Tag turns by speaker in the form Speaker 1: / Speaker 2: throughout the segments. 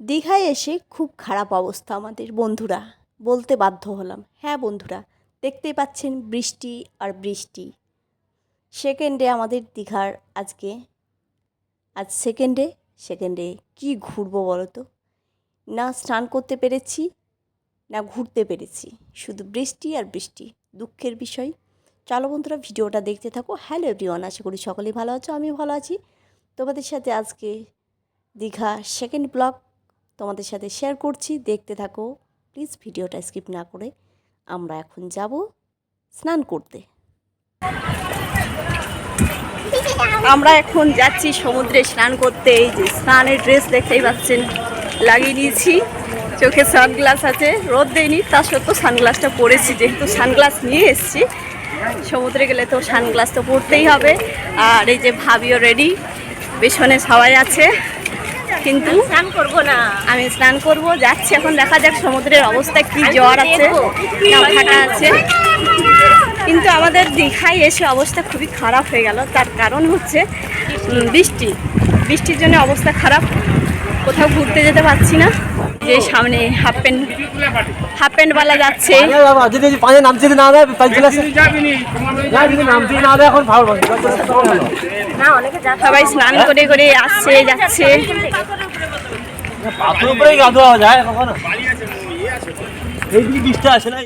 Speaker 1: দীঘায় এসে খুব খারাপ অবস্থা আমাদের, বন্ধুরা। বলতে বাধ্য হলাম। হ্যাঁ বন্ধুরা, দেখতেই পাচ্ছেন বৃষ্টি আর বৃষ্টি। সেকেন্ডে আমাদের দীঘার আজকে, আজ সেকেন্ডে সেকেন্ডে কি ঘুরবো বলো তো? না স্নান করতে পেরেছি, না ঘুরতে পেরেছি। শুধু বৃষ্টি আর বৃষ্টি, দুঃখের বিষয়। চলো বন্ধুরা, ভিডিওটা দেখতে থাকো। হ্যালো এভরিওয়ান, আশা করি সকলেই ভালো আছো আমি ভালো আছি। তোমাদের সাথে আজকে দীঘা সেকেন্ড ব্লগ তোমাদের সাথে শেয়ার করছি। দেখতে থাকো। প্লিজ ভিডিওটা স্কিপ না করে আমরা এখন যাব স্নান করতে। আমরা এখন যাচ্ছি সমুদ্রে স্নান করতে। এই যে স্নানের ড্রেস দেখতেই পাচ্ছেন। লাগিয়ে নিয়েছি। চোখে সানগ্লাস আছে। রোদ দেয়নি, তা সত্ত্বেও সানগ্লাসটা পরেছি। যেহেতু সানগ্লাস নিয়ে এসেছি, সমুদ্রে গেলে তো সানগ্লাস তো পরতেই হবে। আর এই যে ভাবিও রেডি পেছনে সবাই আছে। কিন্তু
Speaker 2: স্নান করব না।
Speaker 1: আমি স্নান করব যাচ্ছি এখন দেখা যাক সমুদ্রের অবস্থা কি জ্বর আছে ফাটা আছে। কিন্তু আমাদের দীঘায় এসে অবস্থা খুবই খারাপ হয়ে গেল তার কারণ হচ্ছে বৃষ্টি। বৃষ্টির জন্য অবস্থা খারাপ। কোথাও ঘুরতে যেতে পারছি না। যে সামনে হাফ প্যান্ট হাফ প্যান্টওয়ালা যাচ্ছে।
Speaker 3: আরে বাবা, করে যদি পাঁচে নামতে হাঁটিতে না দেয় পাঁচ চলে আসে না যদি নামতে না দেয় এখন ভালো ভালো
Speaker 2: না অনেকে যাচ্ছে
Speaker 1: সবাই স্নান করে করে আসছে যাচ্ছে
Speaker 3: পাথর উপরে গা ধোয়া যায় কখনো এই দিকে বৃষ্টি আসে না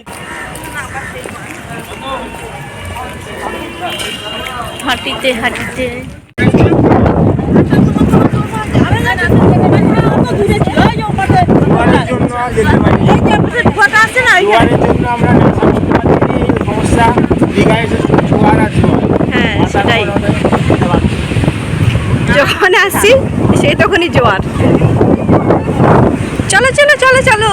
Speaker 1: হাঁটিতে হাঁটিতে
Speaker 2: কথা আছে না
Speaker 1: হ্যাঁ সেটাই যখন আসি সেই তখনই জোয়ার। চলো চলো চলো চলো।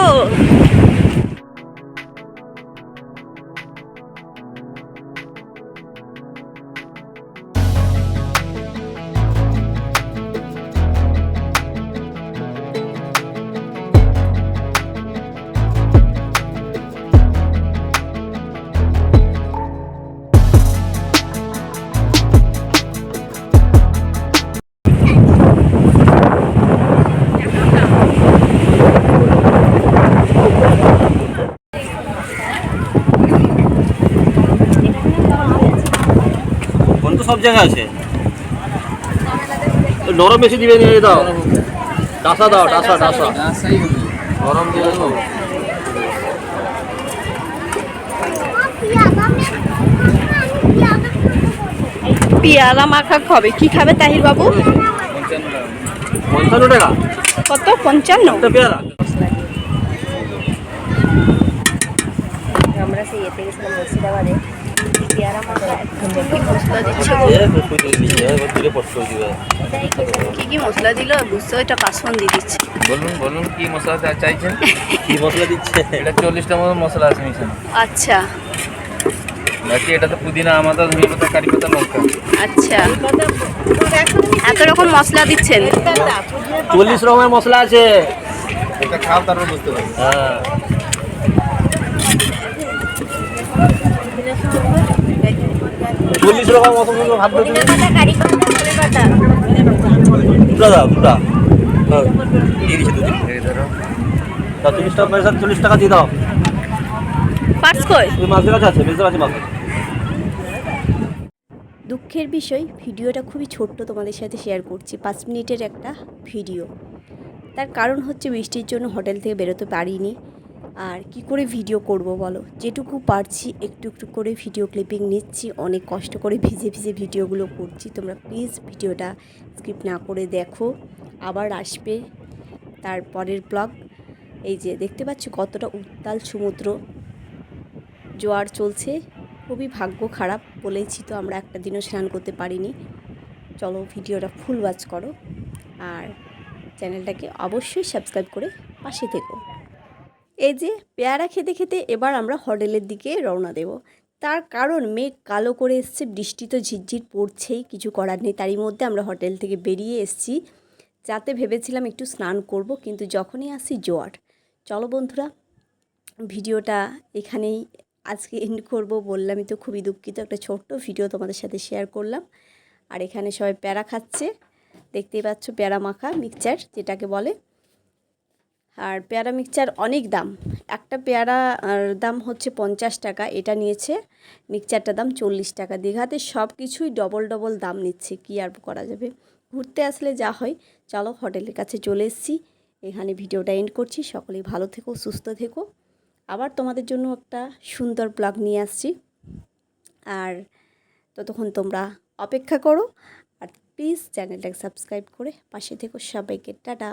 Speaker 3: সব জায়গায় আছে। নরম বেশি দিবে নিয়ে দাও। ডাসা দাও ডাসা ডাসা গরম দিয়ে দাও
Speaker 1: পেয়ারা মাখা খাবে। কি খাবে তাহির বাবু?
Speaker 3: পঞ্চান্ন টাকা।
Speaker 1: কত? পঞ্চান্ন।
Speaker 3: পেয়ারা।
Speaker 2: আমরা সেই ইয়েতে গেছিলাম মুর্শিদাবাদে। পেয়ারা মাথা
Speaker 1: কি কি মশলা দিল বুঝতে এটা পাসন দিয়ে দিচ্ছে।
Speaker 4: বলুন বলুন কি মশলা চাইছেন?
Speaker 3: কি মশলা দিচ্ছে?
Speaker 4: এটা চল্লিশটা মতো মশলা আছে মিশানো
Speaker 1: আচ্ছা।
Speaker 4: বাকি এটাতে পুদিনা আমাদের ধনিয়া পাতা কারি পাতা লঙ্কা।
Speaker 1: আচ্ছা। এত রকম মশলা দিচ্ছেন?
Speaker 3: চল্লিশ রকমের মশলা আছে।
Speaker 4: এটা খাও তারপর বুঝতে পারবে।
Speaker 3: হ্যাঁ। চল্লিশ রকম মশলা ভাববে তুমি দুটা চল্লিশ টাকা পয়সা চল্লিশ টাকা দিয়ে দাও
Speaker 1: দুঃখের বিষয়, ভিডিওটা খুবই ছোট্ট তোমাদের সাথে শেয়ার করছি, পাঁচ মিনিটের একটা ভিডিও। তার কারণ হচ্ছে বৃষ্টির জন্য হোটেল থেকে বেরোতে পারিনি। আর কি করে ভিডিও করব বলো? যেটুকু পারছি, একটু একটু করে ভিডিও ক্লিপিং নিচ্ছি। অনেক কষ্ট করে ভিজে ভিজে ভিডিওগুলো করছি। তোমরা প্লিজ ভিডিওটা স্কিপ না করে দেখো। আবার আসবে তারপরের ব্লগ এই যে দেখতে পাচ্ছ কতটা উত্তাল সমুদ্র। জোয়ার চলছে। খুবই ভাগ্য খারাপ বলেছি তো আমরা একটা দিনও স্নান করতে পারিনি। চলো ভিডিওটা ফুল ওয়াচ করো। আর চ্যানেলটাকে অবশ্যই সাবস্ক্রাইব করে পাশে থেকো। এই যে পেয়ারা খেতে খেতে এবার আমরা হোটেলের দিকে রওনা দেব। তার কারণ মেঘ কালো করে এসছে, বৃষ্টি তো ঝিরঝির পড়ছেই, কিছু করার নেই। তারই মধ্যে আমরা হোটেল থেকে বেরিয়ে এসেছি। যাতে ভেবেছিলাম একটু স্নান করব, কিন্তু যখনই আসি জোয়ার। চলো বন্ধুরা, ভিডিওটা এখানেই আজকে এন্ড করব বললামই তো খুবই দুঃখিত। একটা ছোট্ট ভিডিও তোমাদের সাথে শেয়ার করলাম। আর এখানে সবাই প্যারা খাচ্ছে। দেখতেই পাচ্ছ প্যারা মাখা মিক্সচার যেটাকে বলে আর পেয়ারা মিক্সচার অনেক দাম। একটা পেয়ারা দাম হচ্ছে পঞ্চাশ টাকা, এটা নিয়েছে। মিক্সচারটার দাম চল্লিশ টাকা। দীঘাতে সব কিছুই ডবল ডবল দাম নিচ্ছে। কী আর করা যাবে? ঘুরতে আসলে যা হয়, চলো হোটেলের কাছে চলে এসেছি। এখানে ভিডিওটা এন্ড করছি। সকলেই ভালো থেকো, সুস্থ থেকো। আবার তোমাদের জন্য একটা সুন্দর ব্লগ নিয়ে আসছি। আর ততক্ষণ তোমরা অপেক্ষা করো। আর প্লিজ চ্যানেলটাকে সাবস্ক্রাইব করে পাশে থেকো সবাইকে। টাটা!